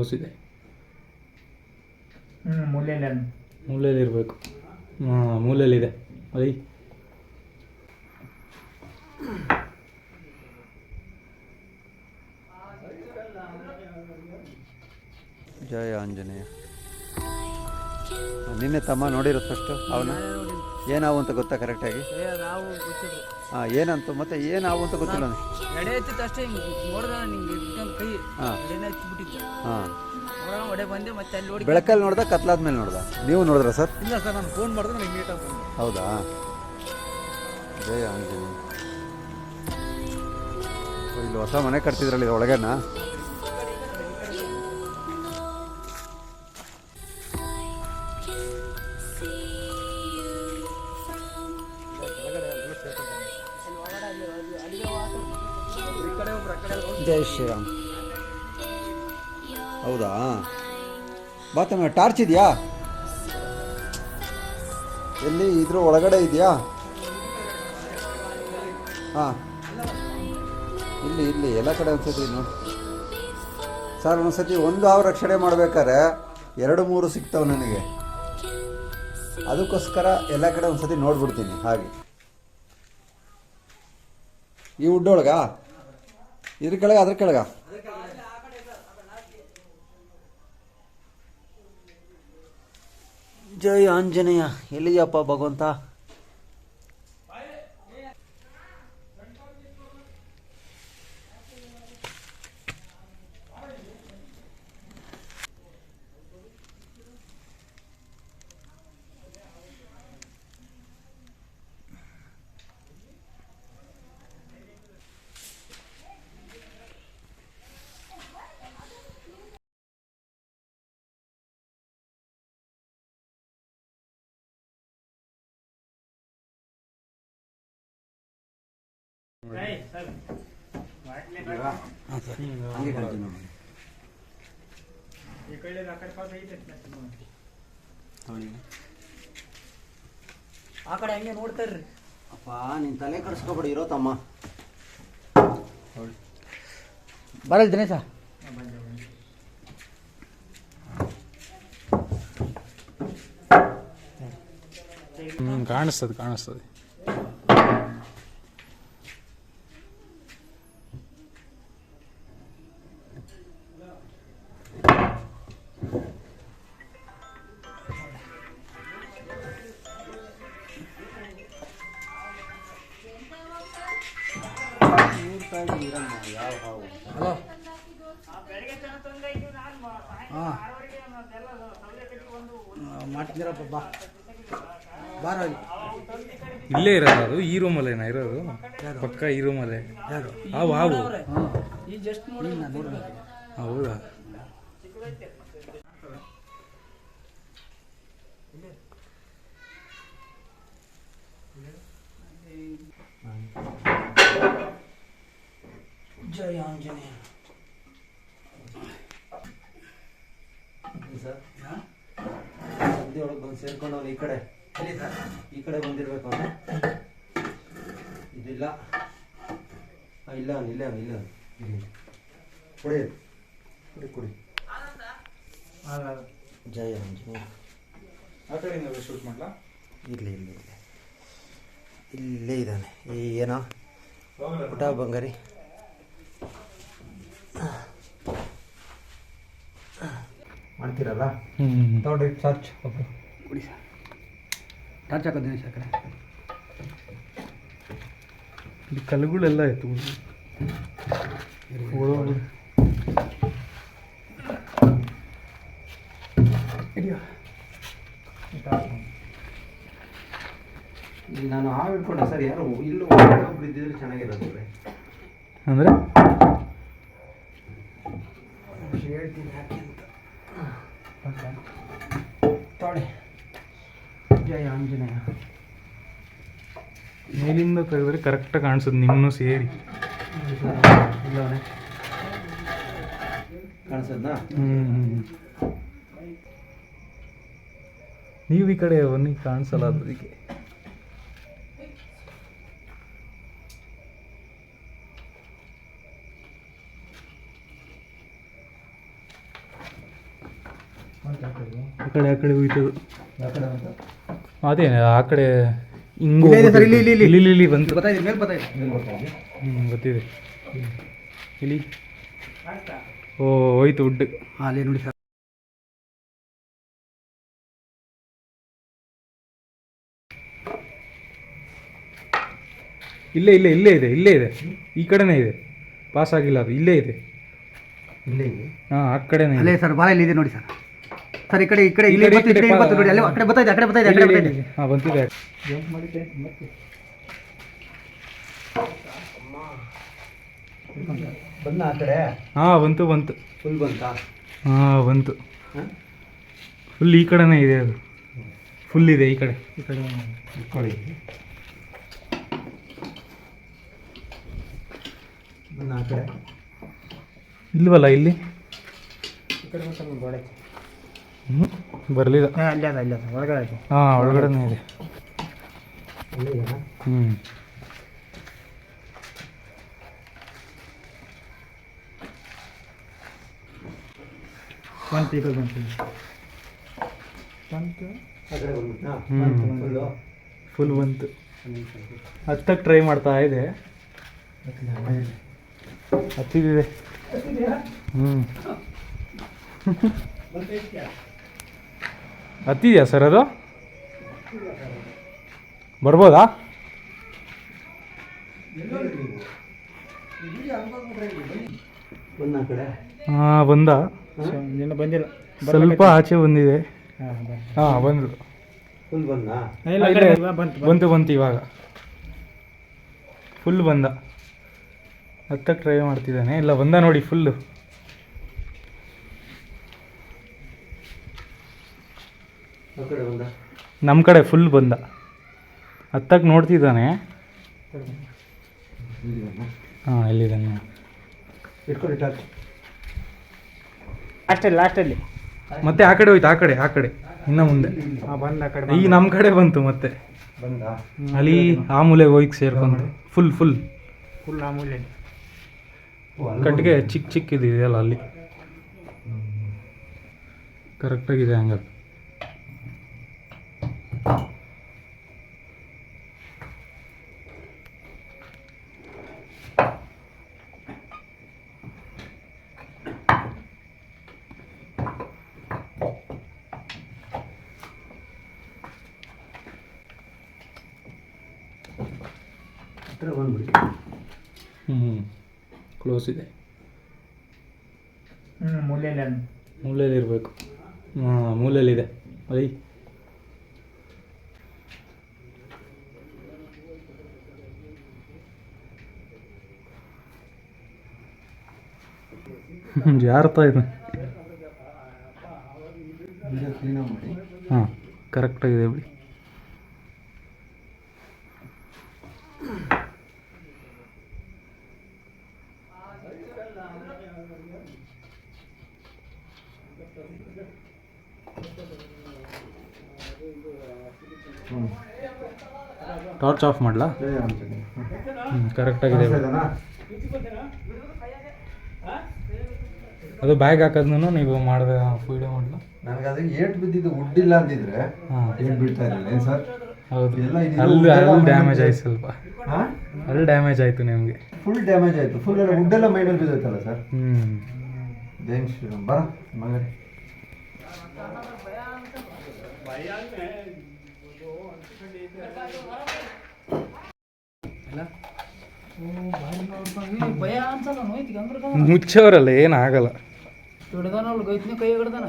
Close ಇದೆ ಮೂಲೆಯಲ್ಲಿ ಇರಬೇಕು. ಹಾಂ ಮೂಲೆಯಲ್ಲಿದೆ. ಐ ಜಯ ಆಂಜನೇಯ. ನಿನ್ನೆ ತಮ್ಮ ನೋಡಿರೋ ಫಸ್ಟು ಅವನು? ಏನಾವು ಅಂತ ಗೊತ್ತಾ ಕರೆಕ್ಟಾಗಿ ನಾವು ಗೊತ್ತಿದ್ರು ಹಾಂ ಏನಂತ ಮತ್ತೆ ಏನಾವು ಅಂತ ಗೊತ್ತಿಲ್ಲ ನನಗೆ. ಎಡೆ ಎತ್ತಿತ್ತು ಅಷ್ಟೇ ಹಿಂಗೆ ನೋಡ್ದ ನಿಂಗೆ ಇಟ್ಕೊಂಡು ಕೈ ಹಾಂ. ಎಡೆನ ಎತ್ತಿಬಿಟ್ಟಿತ್ತು ಹಾಂ. ನೋಡೋಣ ಒಡೆ ಬಂದೆ ಮತ್ತೆ ಅಲ್ಲಿ ನೋಡಿ ಬೆಳಕಲ್ಲಿ ನೋಡ್ದ ಕತ್ಲಾದ್ಮೇಲೆ ನೋಡ್ದ? ನೀವು ನೋಡಿದ್ರ ಸರ್? ಇಲ್ಲ ಸರ್ ನಾನು ಫೋನ್ ಮಾಡಿದ್ರೆ ನನಗೆ ಮೀಟ್ ಹೌದಾ? ಜಯ ಅಂಜಲಿ ಓ, ಇಲ್ಲಿ ಹೊಸ ಮನೆ ಕಟ್ತಿದ್ರಲ್ಲ ಇದು ಒಳಗೇನ? ಜೈ ಶ್ರೀರಾಮ್. ಹೌದಾ? ಬಾತಮ್ಮ ಟಾರ್ಚ್ ಇದೆಯಾ? ಎಲ್ಲಿ ಇದ್ರ ಒಳಗಡೆ ಇದೆಯಾ? ಹಾಂ. ಇಲ್ಲಿ ಇಲ್ಲಿ, ಎಲ್ಲ ಕಡೆ ಒಂದ್ಸತಿ ನೋಡಿ. ಸರ್, ಒಂದ್ಸತಿ ಒಂದು ಹಾವು ರಕ್ಷಣೆ ಮಾಡ್ಬೇಕಾದ್ರೆ ಎರಡು, ಮೂರು ಸಿಗ್ತಾವೆ ನನಗೆ. ಅದಕ್ಕೋಸ್ಕರ ಎಲ್ಲ ಕಡೆ ಒಂದ್ಸತಿ ನೋಡ್ಬಿಡ್ತೀನಿ, ಹಾಗೆ. ಈ ಉಡ್ಡೊಳಗ? ಇದ್ರ ಕೆಳಗ ಅದ್ರ ಕೆಳಗ. ಜೈ ಆಂಜನೇಯ ಎಲ್ಲಿಯಪ್ಪ ಭಗವಂತ? ಆ ಕಡೆ ಹಂಗೆ ನೋಡ್ತಾರ್ರಿ ಅಪ್ಪ ನಿನ್ ತಲೆ ಕಡಿಸ್ಕೊಬೇಡಿ ಇರೋ ತಮ್ಮ. ಬರಲ್ಲ ದಿನೇಶ. ಕಾಣಿಸ್ತದೆ ಕಾಣಿಸ್ತದೆ. ಹಲೋ? ಹಾಂ. ಬಾ. ಬಾರ ಇಲ್ಲೇ ಇರೋದು ಅದು ಈ ರೂಮಲ್ಲೇನಾ ಇರೋದು? ಪಕ್ಕ ಈ ರೂಮಲ್ಲೇ ಅಲ್ಲೇ. ಹಾವು ಹಾವು. ಈ ಜಸ್ಟ್ ನೋಡಿ ನಾನು ನೋಡ್ಬೇಕು. ಹೌದಾ? ಜೈ ಆಂಜನೇಯ ಸರ್. ಸಂಧಿ ಒಳಗೆ ಬಂದು ಸೇರ್ಕೊಂಡು ಅವ್ನು ಈ ಕಡೆ. ಈ ಕಡೆ ಬಂದಿರ್ಬೇಕು ಅವನು ಇದಿಲ್ಲ ಇಲ್ಲ. ಅವನು ಇಲ್ಲ ಅವನು ಇಲ್ಲ ಅವ್ನು. ಇಲ್ಲಿ. ಕುಡಿ ಕುಡಿ ಕುಡಿ. ಜಯ ಆಂಜನೇಯ ಆ ಕಡೆಯಿಂದ ಶೂಟ್ ಮಾಡ್ಲಾ? ಇರಲಿ ಇಲ್ಲಿ ಇಲ್ಲಿ ಇಲ್ಲೇ ಇದ್ದಾನೆ. ಏನೋ? ಪುಟ ಬಂಗಾರಿ ಮಾಡ್ತೀರಲ್ಲ? ಹ್ಞೂ ಸರ್ಚ್ ಚಾರ್ಜ್ ಒಬ್ಬರು ಕುಡಿ ಟಾರ್ಚ್ ಹಾಕೋದೇನೆ ಕಡೆ ಇಲ್ಲಿ ಕಲ್ಲುಗಳೆಲ್ಲ ಇತ್ತು ನಾನು ಹಾವು ಇಟ್ಕೊಂಡೆ ಸರ್ ಯಾರು? ಇಲ್ಲೂ ಒಬ್ಬರು ಒಬ್ರು ಇದ್ದಿದ್ರೆ ಚೆನ್ನಾಗಿರೋದು ಅಂದ್ರೆ? ಜಯ ಆಂಜನೇಯ. ಮೇಲಿಂದ ತೆಗೆದ್ರೆ ಕರೆಕ್ಟಾಗಿ ಕಾಣಿಸುತ್ತೆ ನಿಮ್ಮನ್ನು ಸೇರಿ. ಇಲ್ಲವನೇ ಕಾಣಿಸದ್ನಾ? ಹ್ಞೂ ನೀವು ಈ ಕಡೆ ಬನ್ನಿ ಕಾಣಿಸಲ್ಲ ಅದಕ್ಕೆ. ಆ ಕಡೆ ಆ ಕಡೆ ಹೋಯ್ತದು. ಆ ಕಡೆ ಅಂತ ಅದೇ ಆ ಕಡೆ ಹಿಂಗು ಇಲ್ಲೇ ಇಲ್ಲಿ, ಇಲ್ಲಿ, ಇಲ್ಲಿ. ಇಲ್ಲಿ. ಇಲ್ಲಿ ಬಂತು. ಗೊತ್ತಾಯ್ತು ಮೇಲೆ ಗೊತ್ತಾಯ್ತು ಇಲ್ಲಿ ಗೊತ್ತಾಗಿ ಹ್ಞೂ ಗೊತ್ತಿದೆ ಇಲ್ಲಿ. ಓ ಹೋಯ್ತು ಉಡ್ ಅಲ್ಲಿ ನೋಡಿ ಸರ್. ಇಲ್ಲೇ ಇಲ್ಲೇ ಇಲ್ಲೇ ಇದೆ ಇಲ್ಲೇ ಇದೆ. ಈ ಕಡೆನೇ ಇದೆ. ಪಾಸ್ ಆಗಿಲ್ಲ ಅದು ಇಲ್ಲೇ ಇದೆ. ಇಲ್ಲೇ ಇದೆ. ಹಾಂ ಆ ಕಡೆನೇ ಅಲ್ಲೇ ಇದೆ. ಸರ್ ಬಾಲ ಇಲ್ಲಿದೆ ನೋಡಿ ಸರ್. ಸರ್ ಈ ಕಡೆ ಈ ಕಡೆ ಇಲ್ಲಿ ಬರ್ತಿದೆ ಬತ್ತು, ಈ ಕಡೆ ಈ ಕಡೆ ಬತ್ತು ನೋಡಿ ಅಲ್ಲಿ ಆ ಕಡೆ ಬತ್ತಾಯ್ತು ಆ ಕಡೆ ಬತ್ತಾಯ್ತು ಆ ಕಡೆ ಬತ್ತಾಯ್ತು ಹಾಂ ಬಂತಿದೆ. ಜಂಪ್ ಮಾಡಿದ್ದೆ ಮತ್ತೆ. ಬಂದ ಆ ಕಡೆ? ಹಾಂ ಬಂತು ಬಂತು. ಫುಲ್ ಬಂತಾ? ಹಾಂ ಬಂತು. ಫುಲ್ ಈ ಕಡೆನೇ ಇದೆ ಅದು. ಫುಲ್ ಇದೆ ಈ ಕಡೆ. ಈ ಕಡೆ ಇಟ್ಕೊಳ್ಳಿ. ಬಂದ ಆ ಕಡೆ? ಇಲ್ವಲ್ಲ ಇಲ್ಲಿ? ಈ ಕಡೆ ಬಂತ ಗೋಡೆ. ಹ್ಞೂ ಬರಲಿಲ್ಲ. ಹಾಂ ಅಲ್ಲಿ ಅದ ಅಲ್ಲಿ ಅದ ಒಳಗಡೆ ಹ್ಮ್ ಹಾಂ ಒಳಗಡೆನೇ ಇದೆ? ಹ್ಞೂ ಬಂತು. ಬಂತು? ಫುಲ್ ಬಂತು ಹತ್ತಕ್ಕೆ ಟ್ರೈ ಮಾಡ್ತಾ ಇದೆ. ಹತ್ತಿದೆ ಹ್ಞೂ ಹತ್ತಿದೆಯಾ ಸರ್ ಅದು? ಬರ್ಬೋದಾ? ಹಾಂ ಬಂದ. ಇನ್ನು ಬಂದಿಲ್ಲ. ಸ್ವಲ್ಪ ಆಚೆ ಬಂದಿದೆ. ಹಾಂ ಬಂದರು ಬಂದು. ಫುಲ್ ಬಂದ? ಇಲ್ಲ ಕಡೆ ಬಂತು ಬಂತು ಬಂತು. ಬಂತು ಇವಾಗ. ಫುಲ್ ಬಂದ. ಹತ್ತಕ್ಕೆ ಟ್ರೈ ಮಾಡ್ತಿದ್ದಾನೆ. ಇಲ್ಲ ಬಂದ ನೋಡಿ ಫುಲ್ಲು ಆ ಕಡೆ ಬಂದ ನಮ್ಮ ಕಡೆ ಫುಲ್ ಬಂದ. ಹತ್ತಕ್ಕೆ ನೋಡ್ತಿದ್ದಾನೆ? ಹಾಂ ಎಲ್ಲಿದ್ದಾನೆ ಲಾಸ್ಟಲ್ಲಿ ಲಾಸ್ಟಲ್ಲಿ. ಮತ್ತೆ ಆ ಕಡೆ ಹೋಯ್ತು ಆ ಕಡೆ ಆ ಕಡೆ. ಇನ್ನು ಮುಂದೆ. ಬಂದ ಬಂದು ಆ ಕಡೆ ಈಗ ನಮ್ಮ ಕಡೆ ಬಂತು ಮತ್ತೆ. ಬಂದ. ಅಲ್ಲಿ ಆ ಮೂಲೆ ಹೋಗಿ ಸೇರ್ಕೊಂಡು ಫುಲ್ ಫುಲ್ ಫುಲ್ ಆ ಕಟ್ಟಿಗೆ ಚಿಕ್ಕ ಚಿಕ್ಕ ಇದೆಯಲ್ಲ ಅಲ್ಲಿ. ಕರೆಕ್ಟಾಗಿದೆ ಹಂಗದು ಹತ್ರ ಬಂದ್ಬಿಡಿ ಹ್ಞೂ ಕ್ಲೋಸ್ ಇದೆ. ಹ್ಞೂ ಮೂಲೆಯಲ್ಲಿ ಮೂಲೆಯಲ್ಲಿ ಇರಬೇಕು. ಹಾಂ ಮೂಲೆಯಲ್ಲಿದೆ ಅಯ್ಯ ಯಾರ್ತಾ ಇದೆ? ವಿಡಿಯೋ ಕ್ಲೀನಾಗಿ ಮಾಡಿ. ಹಾಂ ಕರೆಕ್ಟಾಗಿದೆ ಬಿಡಿ. ಟಾರ್ಚ್ ಆಫ್ ಮಾಡಲಾ. ಹ್ಞೂ ಕರೆಕ್ಟಾಗಿದೆ? ಅದು ಬ್ಯಾಗ್ ಹಾಕೋದ್ನೂ ನೀವು ಮಾಡಿದೆ ವೀಡಿಯೋ ಮಾಡಲ? ನನಗೆ ಅದು ಏಟ್ ಬಿದ್ದಿದ್ದು ವುಡ್ ಇಲ್ಲ ಅಂದಿದ್ರೆ ಏಟ್ ಬೀಳ್ತಾ ಇರಲಿಲ್ಲ. ಸರ್? ಹೌದು. ಅಲ್ಲಿ ಅಲ್ಲಿ ಡ್ಯಾಮೇಜ್ ಆಯ್ತು ಸ್ವಲ್ಪ. ಅಲ್ಲಿ ಡ್ಯಾಮೇಜ್ ಆಯಿತು ನಿಮಗೆ. ಫುಲ್ ಡ್ಯಾಮೇಜ್ ಆಯಿತು. ಫುಲ್ ಎಲ್ಲ ಉಡ್ಡೆಲ್ಲ ಎಲ್ಲ ಮೈ ಬಿದ್ದೋಯ್ತಲ್ಲ ಸರ್? ಹ್ಞೂ ಜೈನ್ ಶ್ರೀರಾಮ್ ಬರ ಮಗನೇ. ಮುಚ್ಚೋರಲ್ಲ ಏನಾಗಲ್ಲ ಹಿಡ್ದಾನ ಅವ್ಳು ಗೈತ್ನಿ ಕೈ ಹಿಡ್ದಾನ.